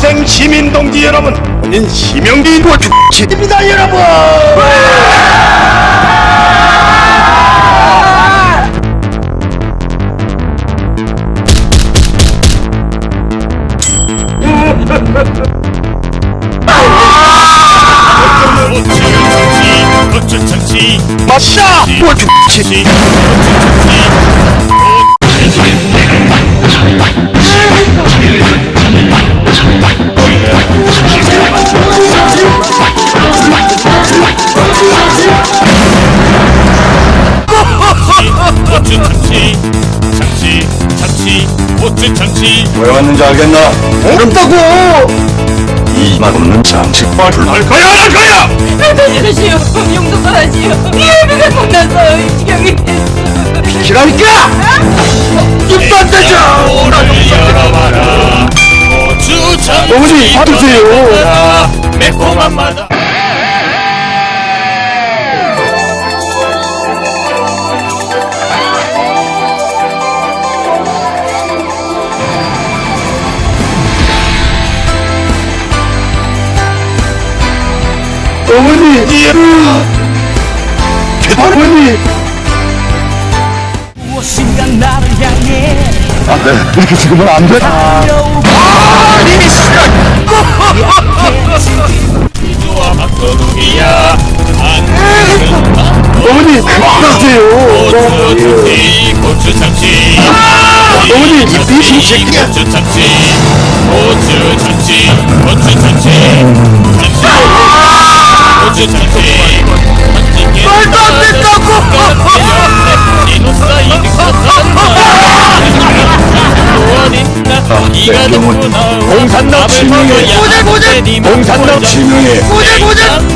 학생 시민 동지 여러분, 본인 심영기 도축입니다 여러분. 마샤. 참지 어쩔 참지 왜 왔는지 알겠나? 어렵다고. 이 맛없는 장식발을 할 거야 할 거야. 살려주시오 용돈 하시오 예비가 혼나서 이 지경이 됐어 기라니까. 입도 안 되죠. 열어봐라 어주 참지 어머니, 받으세요. 매콤한 맛 어머니. 어머니. 무엇인가 나를 향해 안 돼. 이렇게 죽으면 안 돼. 우주와 박선욱이야 안 어머니 그만하세요. 고추 참치 고추 참치 어머니, 이 새끼야. 고추 참치 고추 참치 고추 참치 참치 고추 참치 말도 안 된다고 듣고 나와 공산당. 네 공산당 치명해. 모자 모자